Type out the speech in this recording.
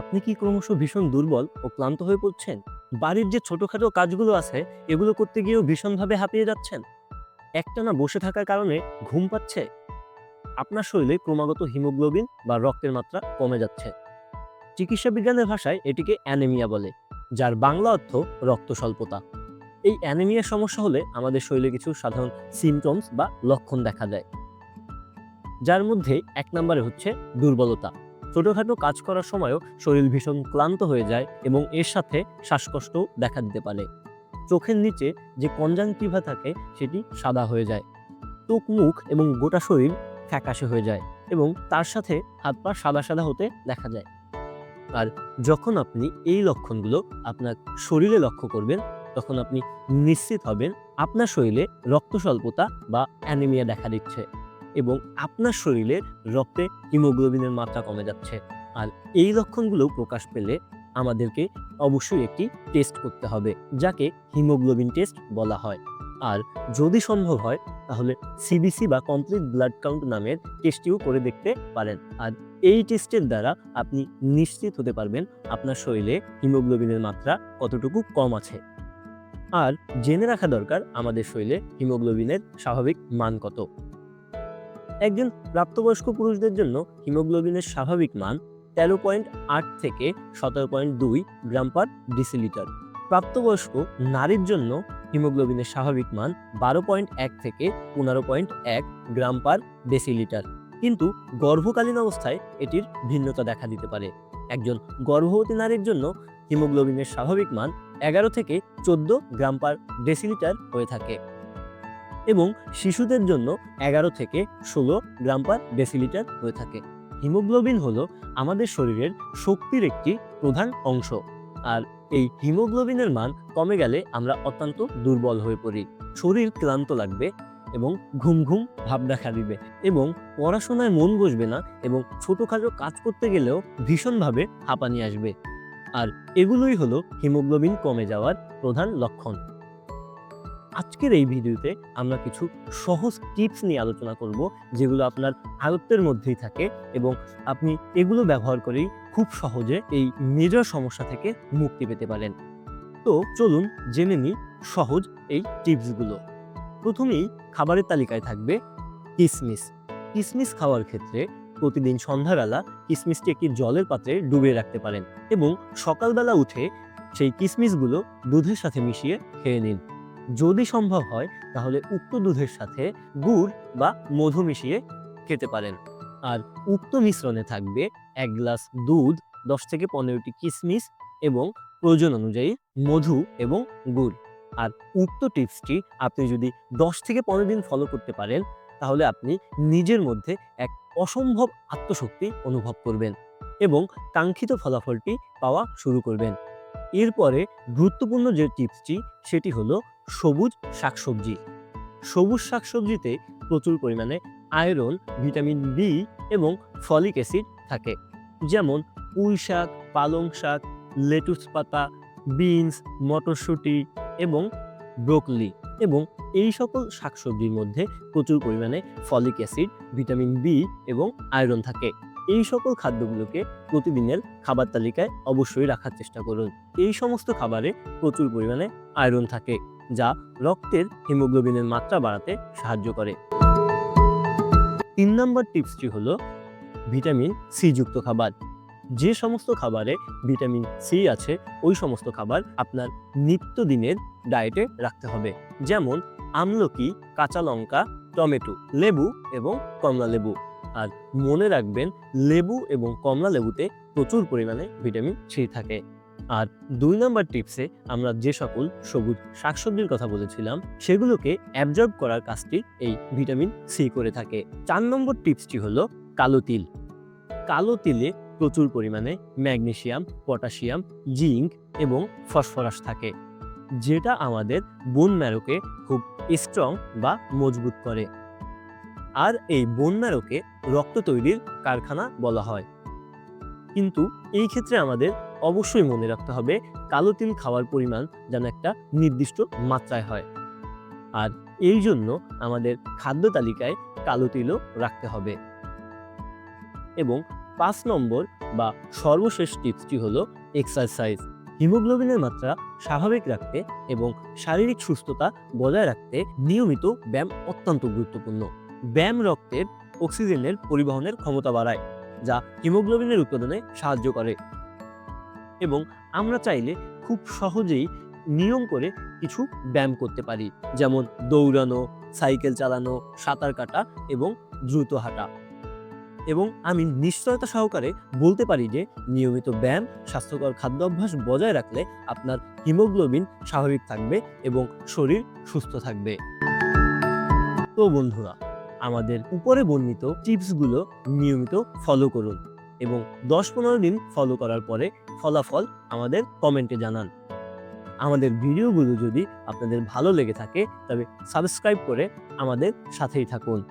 আপনি কি ক্রমশ ভীষণ দুর্বল ও ক্লান্ত হয়ে পড়ছেন? বাড়ির যে ছোটখাটো কাজগুলো আছে, এগুলো করতে গিয়েও ভীষণভাবে হাঁপিয়ে যাচ্ছেন। একটানা বসে থাকার কারণে ঘুম পাচ্ছে। আপনার শরীরে ক্রমাগত হিমোগ্লোবিন বা রক্তের মাত্রা কমে যাচ্ছে। চিকিৎসা বিজ্ঞানের ভাষায় এটিকে অ্যানেমিয়া বলে, যার বাংলা অর্থ রক্ত স্বল্পতা এই অ্যানেমিয়ার সমস্যা হলে আমাদের শরীরে কিছু সাধারণ সিমটমস বা লক্ষণ দেখা যায় যার মধ্যে এক নম্বরে হচ্ছে দুর্বলতা। ছোটখাটো কাজ করার সময়ও শরীর ভীষণ ক্লান্ত হয়ে যায় এবং এর সাথে শ্বাসকষ্টও দেখা দিতে পারে। চোখের নিচে যে কনজাংটিভা থাকে সেটি সাদা হয়ে যায়। চোখ, মুখ এবং গোটা শরীর ফ্যাকাশে হয়ে যায় এবং তার সাথে হাত পা সাদা সাদা হতে দেখা যায়। আর যখন আপনি এই লক্ষণগুলো আপনার শরীরে লক্ষ্য করবেন, তখন আপনি নিশ্চিত হবেন আপনার শরীরে রক্ত স্বল্পতা বা অ্যানিমিয়া দেখা দিচ্ছে। এবং আপনার শরীরে রক্তে হিমোগ্লোবিনের মাত্রা কমে যাচ্ছে। আর এই লক্ষণগুলো প্রকাশ পেলে আমাদেরকে অবশ্যই একটি টেস্ট করতে হবে, যাকে হিমোগ্লোবিন টেস্ট বলা হয়। আর যদি সম্ভব হয়, তাহলে সিবিসি বা কমপ্লিট ব্লাড কাউন্ট নামের টেস্টটিও করে দেখতে পারেন। আর এই টেস্টের দ্বারা আপনি নিশ্চিত হতে পারবেন আপনার শরীরে হিমোগ্লোবিনের মাত্রা কতটুকু কম আছে। আর জেনে রাখা দরকার, আমাদের শরীরে হিমোগ্লোবিনের স্বাভাবিক মান কত। একজন প্রাপ্তবয়স্ক পুরুষদের জন্য হিমোগ্লোবিনের স্বাভাবিক মান তেরো পয়েন্ট আট থেকে সতেরো পয়েন্ট দুই গ্রাম পার ডিসিলিটার। প্রাপ্তবয়স্ক নারীর জন্য হিমোগ্লোবিনের স্বাভাবিক মান বারো পয়েন্ট এক থেকে পনেরো পয়েন্ট এক গ্রাম পার ডেসিলিটার। কিন্তু গর্ভকালীন অবস্থায় এটির ভিন্নতা দেখা দিতে পারে। একজন গর্ভবতী নারীর জন্য হিমোগ্লোবিনের স্বাভাবিক মান এগারো থেকে চোদ্দ গ্রাম পার ডেসিলিটার হয়ে থাকে। এবং শিশুদের জন্য এগারো থেকে ষোলো গ্রাম পার ডেসিলিটার হয়ে থাকে। হিমোগ্লোবিন হলো আমাদের শরীরের শক্তির একটি প্রধান অংশ। আর এই হিমোগ্লোবিনের মান কমে গেলে আমরা অত্যন্ত দুর্বল হয়ে পড়ি। শরীর ক্লান্ত লাগবে এবং ঘুম ঘুম ভাব দেখা দিবে এবং পড়াশোনায় মন বসবে না এবং ছোটোখাটো কাজ করতে গেলেও ভীষণভাবে হাঁপানি আসবে। আর এগুলোই হলো হিমোগ্লোবিন কমে যাওয়ার প্রধান লক্ষণ। আজকের এই ভিডিওতে আমরা কিছু সহজ টিপস নিয়ে আলোচনা করব, যেগুলো আপনার আয়ত্তের মধ্যেই থাকে এবং আপনি এগুলো ব্যবহার করেই খুব সহজে এই মেজর সমস্যা থেকে মুক্তি পেতে পারেন। তো চলুন জেনে নিই সহজ এই টিপসগুলো। প্রথমেই খাবারের তালিকায় থাকবে কিসমিস। কিসমিস খাওয়ার ক্ষেত্রে প্রতিদিন সন্ধ্যাবেলা কিসমিসটি একটি জলের পাত্রে ডুবিয়ে রাখতে পারেন এবং সকালবেলা উঠে সেই কিসমিসগুলো দুধের সাথে মিশিয়ে খেয়ে নিন। যদি সম্ভব হয়, তাহলে উক্ত দুধের সাথে গুড় বা মধু মিশিয়ে খেতে পারেন। আর উক্ত মিশ্রণে থাকবে এক গ্লাস দুধ, দশ থেকে পনেরোটি কিশমিশ এবং প্রয়োজন অনুযায়ী মধু এবং গুড়। আর উক্ত টিপসটি আপনি যদি দশ থেকে পনেরো দিন ফলো করতে পারেন, তাহলে আপনি নিজের মধ্যে এক অসম্ভব আত্মশক্তি অনুভব করবেন এবং কাঙ্ক্ষিত ফলাফলটি পাওয়া শুরু করবেন। এরপরে গুরুত্বপূর্ণ যে টিপসটি, সেটি হলো সবুজ শাকসবজি। সবুজ শাকসবজিতে প্রচুর পরিমাণে আয়রন, ভিটামিন বি এবং ফলিক অ্যাসিড থাকে। যেমন পুঁই শাক, পালং শাক, লেটুস পাতা, বিনস, মটরশুঁটি এবং ব্রোকলি এবং এই সকল শাকসবজির মধ্যে প্রচুর পরিমাণে ফলিক অ্যাসিড, ভিটামিন বি এবং আয়রন থাকে। এই সকল খাদ্যগুলোকে প্রতিদিনের খাবার তালিকায় অবশ্যই রাখার চেষ্টা করুন। এই সমস্ত খাবারে প্রচুর পরিমাণে আয়রন থাকে, যা রক্তের হিমোগ্লোবিনের মাত্রা বাড়াতে সাহায্য করে। তিন নম্বর টিপসটি হলো ভিটামিন সি যুক্ত খাবার। যে সমস্ত খাবারে ভিটামিন সি আছে, ওই সমস্ত খাবার আপনার নিত্যদিনের ডায়েটে রাখতে হবে। যেমন আমলকি, কাঁচা লঙ্কা, টমেটো, লেবু এবং কমলা লেবু। আর মনে রাখবেন, লেবু এবং কমলা লেবুতে প্রচুর পরিমাণে ভিটামিন সি থাকে। আর দুই নম্বর টিপসে আমরা যে সকল সবুজ শাকসবজির কথা বলেছিলাম, সেগুলোকে অ্যাবজর্ব করার কাজটি এই ভিটামিন সি করে থাকে। চার নম্বর টিপসটি হলো কালো তিল। কালো তিলে প্রচুর পরিমাণে ম্যাগনেসিয়াম পটাশিয়াম জিঙ্ক এবং ফসফরাস থাকে, যেটা আমাদের বোন ম্যারোকে খুব স্ট্রং বা মজবুত করে। আর এই বোন ম্যারোকে রক্ত তৈরির কারখানা বলা হয়। কিন্তু এই ক্ষেত্রে আমাদের অবশ্যই মনে রাখতে হবে, কালো তিল খাওয়ার পরিমাণ যেন একটা নির্দিষ্ট মাত্রায় হয়। আর এই জন্য আমাদের খাদ্য তালিকায় কালো তিলও রাখতে হবে। এবং পাঁচ নম্বর বা সর্বশেষ টিপসটি হলো এক্সারসাইজ। হিমোগ্লোবিনের মাত্রা স্বাভাবিক রাখতে এবং শারীরিক সুস্থতা বজায় রাখতে নিয়মিত ব্যায়াম অত্যন্ত গুরুত্বপূর্ণ। ব্যায়াম রক্তের অক্সিজেনের পরিবহনের ক্ষমতা বাড়ায়, যা হিমোগ্লোবিনের উৎপাদনে সাহায্য করে। এবং আমরা চাইলে খুব সহজেই নিয়ম করে কিছু ব্যায়াম করতে পারি, যেমন দৌড়ানো, সাইকেল চালানো, সাঁতার কাটা এবং দ্রুত হাঁটা। এবং আমি নিশ্চয়তা সহকারে বলতে পারি যে, নিয়মিত ব্যায়াম স্বাস্থ্যকর খাদ্যাভ্যাস বজায় রাখলে আপনার হিমোগ্লোবিন স্বাভাবিক থাকবে এবং শরীর সুস্থ থাকবে। তো বন্ধুরা আমাদের উপরে বর্ণিত টিপসগুলো নিয়মিত ফলো করুন এবং দশ পনেরো দিন ফলো করার পরে ফলাফল আমাদের কমেন্টে জানান। আমাদের ভিডিওগুলো যদি আপনাদের ভালো লেগে থাকে, তবে সাবস্ক্রাইব করে আমাদের সাথেই থাকুন।